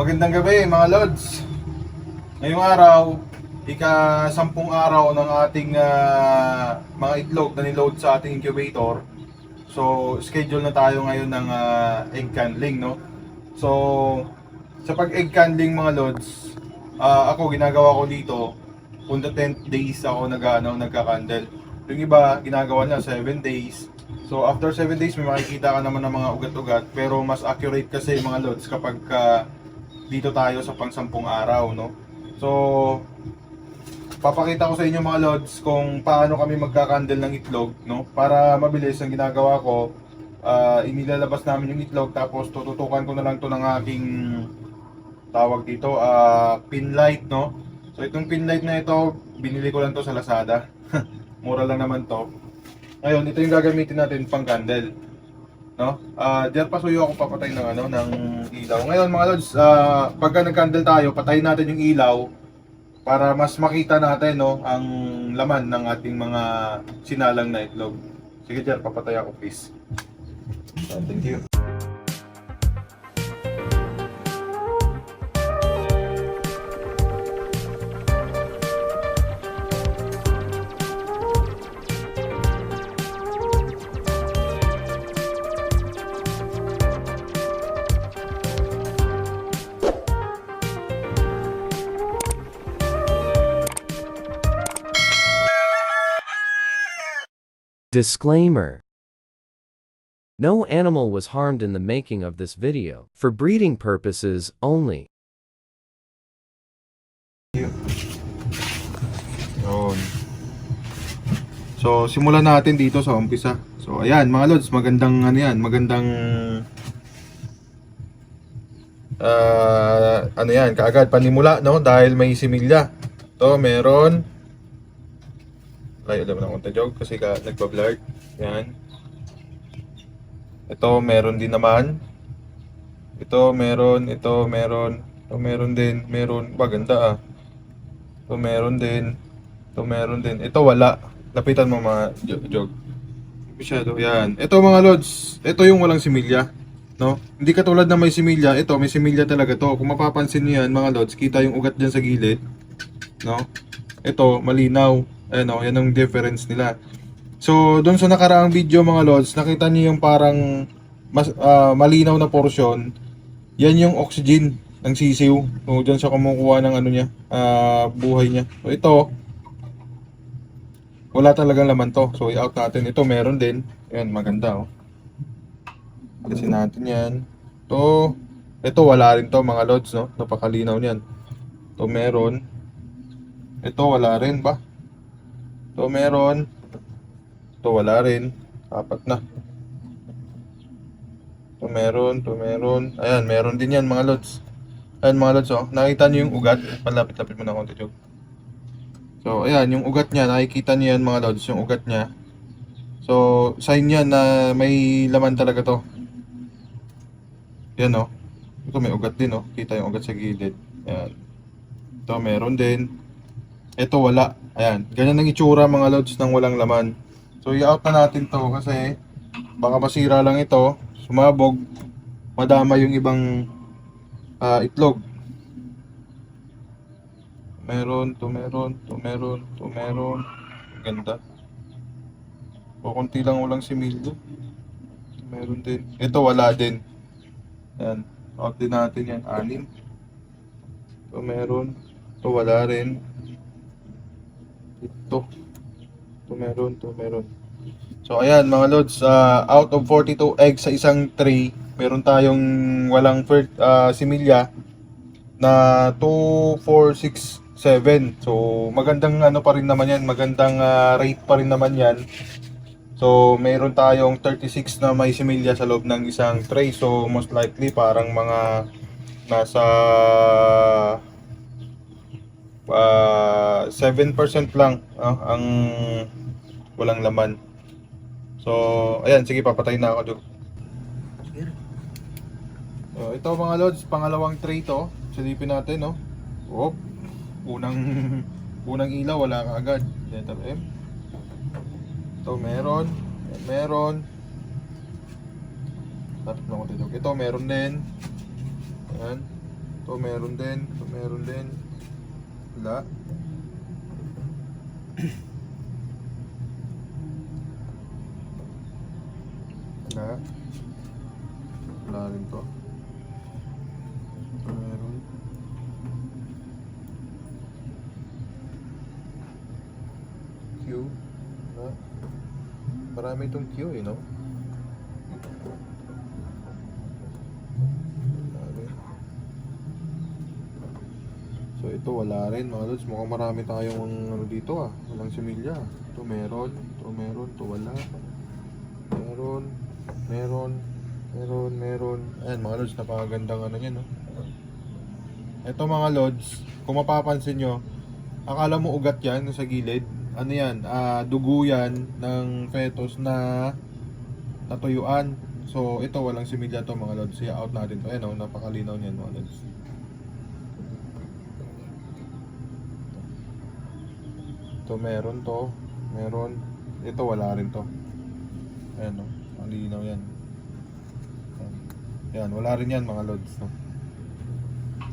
magandang gabi mga Lods. Ngayong araw, ika-sampung araw ng ating ah, mga itlog na niload sa ating incubator. So, schedule na tayo ngayon ng ah, egg candling, no? So, sa pag-egg candling mga Lods, ah, ako ginagawa ko dito, kung the 10th days ako nag, ano, nagka-candle. Yung iba, ginagawa na 7 days. So after 7 days may makikita ka naman ng mga ugat-ugat pero mas accurate kasi mga loads kapag ka dito tayo sa pang-sampung araw no. So papakita ko sa inyo mga loads kung paano kami magka-candle ng itlog no para mabilis ang ginagawa ko ah, inilalabas namin yung itlog tapos tututukan ko na lang to ng aking tawag dito ah, pin light no. So itong pin light na ito binili ko lang to sa Lazada. Mura lang naman to. Ngayon, ito yung gagamitin natin pang candle. No? Ah, diyan pasuyo ako papatay ng ano ng ilaw. Ngayon, mga lods, ah, pagka nag-candle tayo, patayin natin yung ilaw para mas makita natin no ang laman ng ating mga sinalang na itlog. Sige, Jer, papatay ako please. Ah, thank you. Disclaimer No animal was harmed in the making of this video, for breeding purposes only. Yun. So, simulan natin dito sa umpisa. So, ayan, mga lods, magandang ano yan, magandang ah, ano yan, kaagad panimula, no? Dahil may similya. To, meron Layo alam na akong tajog kasi ka nagpa-blur. Yan. Ito, meron din naman. Ito, meron. Ito, meron. Ito, meron din. Meron. Ba, ganda ah. Ito, meron din. Ito, meron din. Ito, wala. Lapitan mo mga jo- jog. Masyado. Yan. Ito mga lods. Ito yung walang similya. No? Hindi katulad na may similya. Ito, may similya talaga to. Kung mapapansin niyo yan mga lods, kita yung ugat dyan sa gilid. No? Ito, malinaw. Ano, yan ang difference nila. So, doon sa nakaraang video mga lods, nakita niyo yung parang mas ah, malinaw na portion. Yan yung oxygen ng sisiw. So, diyan siya kumukuha ng ano niya, ah, buhay niya. So, ito wala talagang laman to. So, i-out natin. Ito meron din. Ayan, maganda oh. Kasi natin yan. To, ito wala rin to mga lods, no? Napakalinaw niyan. To meron. Ito wala rin ba? To meron. To wala rin. Apat na. To meron, to meron. Ayan, meron din yan mga lods. Ayan mga lods, oh. Nakita niyo yung ugat. Palapit-lapit mo na konti, Jog. So, ayan, yung ugat niya, nakikita niyo yan mga lods, yung ugat niya. So, sign yan na may laman talaga to. Yan, oh. Ito may ugat din, oh. Kita yung ugat sa gilid. Ayan. Ito, meron din. Ito, wala. Ayan. Ganyan ang itsura mga lods ng walang laman. So, i-out na natin to kasi baka masira lang ito. Sumabog. Madama yung ibang ah, itlog. Meron, to meron, to meron, to meron. Ganda. O konti lang walang similyo. Meron din. Ito wala din. Yan. Out din natin yan. Anim. Ito meron. Ito wala rin. Ito. Ito meron. Ito meron. So ayan mga lods. ah, out of 42 eggs sa isang tray, meron tayong walang first, ah, similya na 2, 4, 6, 7. So, magandang ano pa rin naman yan, magandang ah, rate pa rin naman yan. So, meron tayong 36 na may similya sa loob ng isang tray. So, most likely parang mga nasa ah, 7% lang ah, ang walang laman. So, ayan, sige, papatay na ako, Jog. So, ito mga lods, pangalawang tray to. Silipin natin, no? Oh, unang unang ilaw, wala ka agad. Letter M. Ito meron. Ayan, Meron. Tapos lang ko dito. Ito meron din. Ayan. Ito to meron din, to meron din. Wala. Wala rin to. To meron. Q. Wala. Marami itong Q eh, no? Wala rin. So ito wala rin mga lods. Mukhang marami tayong ano dito ah. Walang similya. Ito meron. Ito meron. Ito wala. Meron. Meron. Meron. Meron. Ayan mga lods. Napakagandang ano yan no. Ito mga lods. Kung mapapansin nyo. Akala mo ugat yan sa gilid. Ano yan? Ah, dugo yan ng fetus na natuyuan. So ito walang similya to mga lods. I-out natin to. Ayan oh, napakalinaw niyan mga lods. Ito meron to. Meron. Ito wala rin to. Ayan o. Ang linaw yan. Ayan. Yan. Wala rin yan mga lods. No?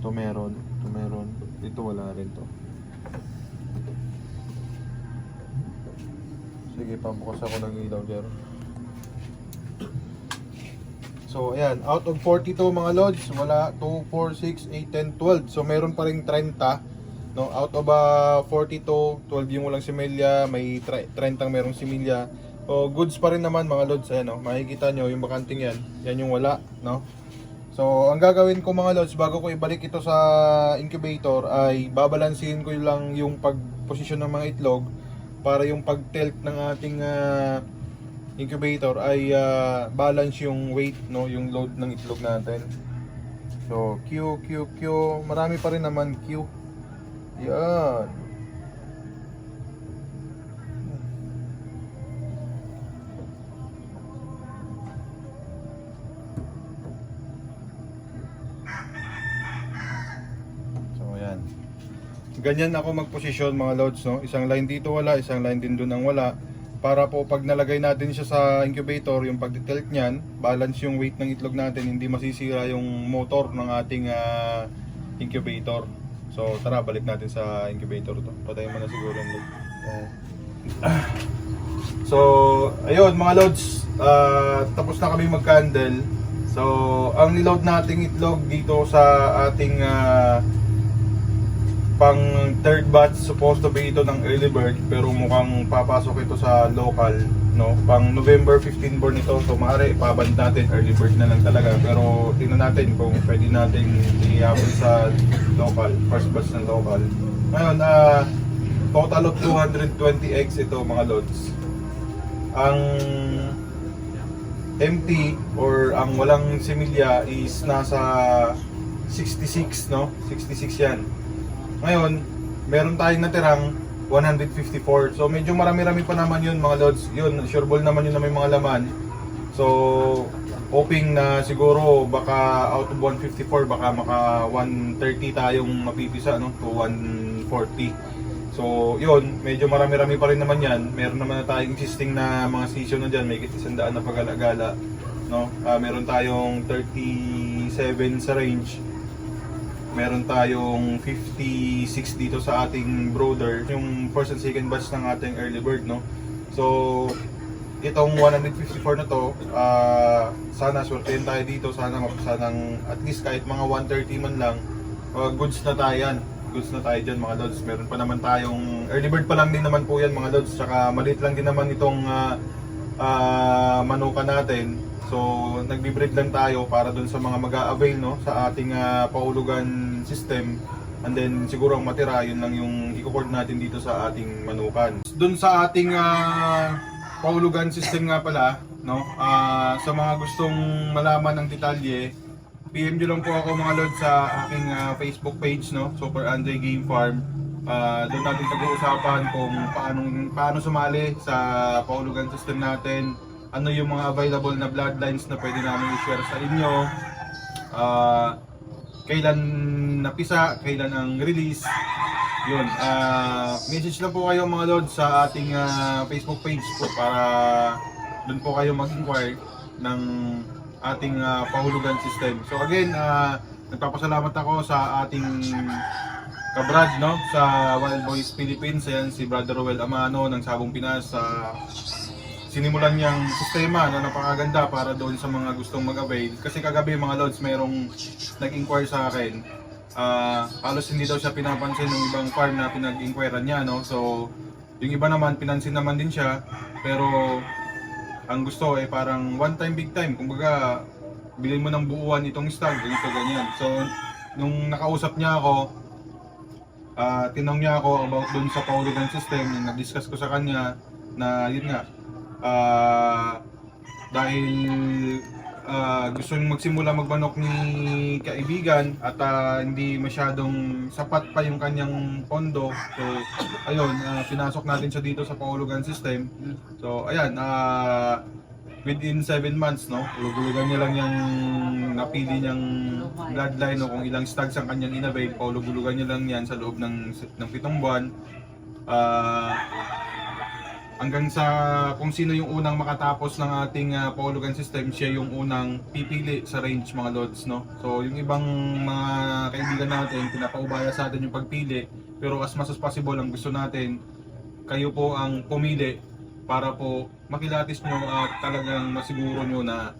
Ito meron. Ito meron. Ito wala rin to. Sige, pabukas ako ng ilaw dyan. So, ayan. Out of 42 mga lods, wala 2, 4, 6, 8, 10, 12. So, meron pa rin 30. No, out of ah, 42, 12 yung walang similya, may tre- 30 ang merong similya. O goods pa rin naman mga lods, ayan no. Makikita nyo yung bakanting yan. Yan yung wala, no. So, ang gagawin ko mga lods bago ko ibalik ito sa incubator ay babalansin ko lang yung pagposisyon ng mga itlog para yung pag-tilt ng ating ah, incubator ay ah, balance yung weight, no, yung load ng itlog natin. So, Q, Q, Q. Marami pa rin naman Q. Yan. So, yan. Ganyan ako magposisyon mga loads, no? Isang line dito wala, isang line din doon ang wala. Para po pag nalagay natin siya sa incubator, yung pag-tilt niyan, balance yung weight ng itlog natin, hindi masisira yung motor ng ating ah, incubator. So tara, balik natin sa incubator to. Patayin mo na siguro yung load. So, ayun mga loads, ah, tapos na kami mag-candle. So, ang niload nating itlog dito sa ating ah, pang third batch supposed to be ito ng early bird pero mukhang papasok ito sa local no? Pang November 15 born ito so maaari ipaband natin early bird na lang talaga. Pero tingnan natin kung pwede natin i-habol sa local first batch ng local. Ngayon ah total of 220 eggs ito mga lods. Ang empty or ang walang similya is nasa 66 no? 66 yan ngayon, meron tayong natirang 154. So medyo marami-rami pa naman yun mga lods. Yun, sure ball naman yun na may mga laman. So hoping na siguro baka out of 154 baka maka 130 tayong mapipisa no to 140. So yun, medyo marami-rami pa rin naman yan. Meron naman na tayong existing na mga season na dyan. May kitisandaan na pagala-gala. No? Ah, meron tayong 37 sa range meron tayong 56 dito sa ating brooder yung first and second batch ng ating early bird no? So itong 154 na to ah, sana swertein tayo dito sana sanang at least kahit mga 130 man lang ah, goods na tayo yan. Goods na tayo dyan mga lods. Meron pa naman tayong early bird pa lang din naman po yan mga lods. Tsaka maliit lang din naman itong ah, ah, manuka natin So, nagbi-breed lang tayo para dun sa mga mag-a-avail no sa ating ah, paulugan system. And then siguro ang matira, yun lang yung i-cord natin dito sa ating manukan. Dun sa ating ah, paulugan system nga pala, no? ah, sa mga gustong malaman ng detalye, PM nyo lang po ako mga lord sa aking ah, Facebook page, no? Super Andre Game Farm. Ah, doon natin pag-uusapan kung paano paano sumali sa paulugan system natin, ano yung mga available na bloodlines na pwede namin i-share sa inyo. Ah, kailan napisa, kailan ang release. Yun, ah, message lang po kayo mga lord sa ating ah, Facebook page po para doon po kayo mag-inquire ng ating ah, pahulugan system. So again, ah, nagpapasalamat ako sa ating kabrad no sa Wild Boys Philippines ayan si Brother Roel Amano ng Sabong Pinas sa sinimulan niyang sistema na napakaganda para doon sa mga gustong mag-avail. Kasi kagabi mga lods mayroong nag-inquire sa akin. Ah, halos hindi daw siya pinapansin ng ibang farm na pinag-inquirean niya no? So yung iba naman pinansin naman din siya. Pero ang gusto ay parang one time big time kumbaga bilhin mo ng buuan itong stag ganito ganyan. So nung nakausap niya ako ah tinanong niya ako about dun sa Pauligan system yung na-discuss ko sa kanya na yun nga ah dahil ah, gusto niyang magsimula magmanok ni kaibigan at ah, hindi masyadong sapat pa yung kanyang pondo. So ayun ah, pinasok natin siya dito sa Pauligan system. So ayan ah within 7 months no? Lugulugan niya lang yung napili niyang bloodline no? Kung ilang stags ang kanyang inavail paulugulugan niya lang yan sa loob ng ng pitong buwan. Ah hanggang sa kung sino yung unang makatapos ng ating uh, paulugan system, siya yung unang pipili sa range mga lods, no? So, yung ibang mga kaibigan natin, pinapaubaya sa atin yung pagpili, pero as much as possible, ang gusto natin, kayo po ang pumili para po makilatis nyo at talagang masiguro nyo na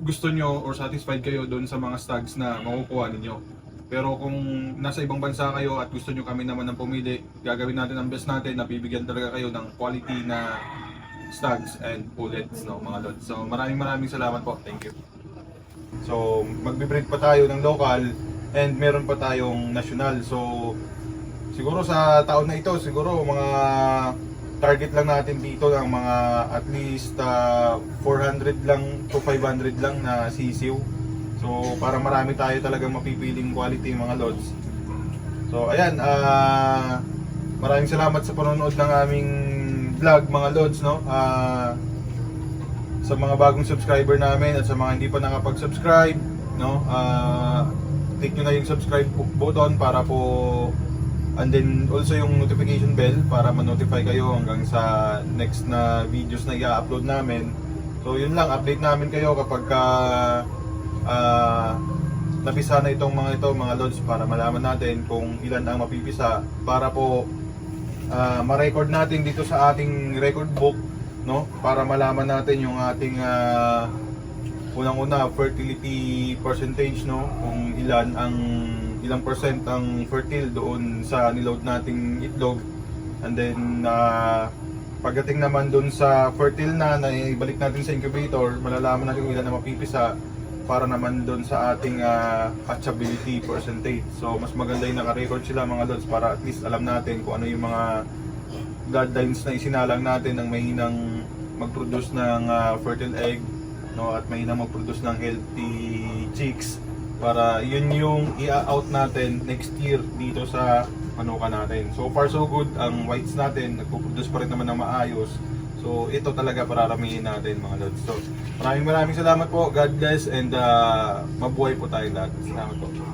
gusto nyo or satisfied kayo doon sa mga stags na makukuha ninyo. Pero kung nasa ibang bansa kayo at gusto nyo kami naman ng pumili, gagawin natin ang best natin na bibigyan talaga kayo ng quality na stags and pullets, no, mga lods. So maraming maraming salamat po. Thank you. So magbe-breed pa tayo ng local and meron pa tayong national. So siguro sa taon na ito, siguro mga target lang natin dito ng mga at least ah, 400 lang to 500 lang na sisiw. So para marami tayo talagang mapipiling quality mga lods. So ayan, ah maraming salamat sa panonood ng aming vlog mga lods no. Ah sa mga bagong subscriber namin at sa mga hindi pa nakapag-subscribe, no? Ah click nyo na yung subscribe bu- button para po and then also yung notification bell para ma-notify kayo hanggang sa next na videos na i-upload namin. So yun lang, update namin kayo kapag ka ah napisa na itong mga ito, mga lods para malaman natin kung ilan ang mapipisa para po ah, ma-record natin dito sa ating record book no? Para malaman natin yung ating ah, unang-una fertility percentage no? Kung ilan ang ilang percent ang fertile doon sa niload nating itlog. And then ah, pagdating naman doon sa fertile na na ibalik natin sa incubator malalaman natin kung ilan na mapipisa para naman doon sa ating ah, hatchability percentage so mas maganda yung naka-record sila mga lods para at least alam natin kung ano yung mga guidelines na isinalang natin ng mahinang mag-produce ng ah, fertile egg no at mahinang mag-produce ng healthy chicks para yun yung i-out natin next year dito sa manuka natin. So far so good ang whites natin nagpo-produce pa rin naman ng maayos. So ito talaga pararamihin natin mga lods. So maraming maraming salamat po. God bless and ah, mabuhay po tayo lahat. Salamat po.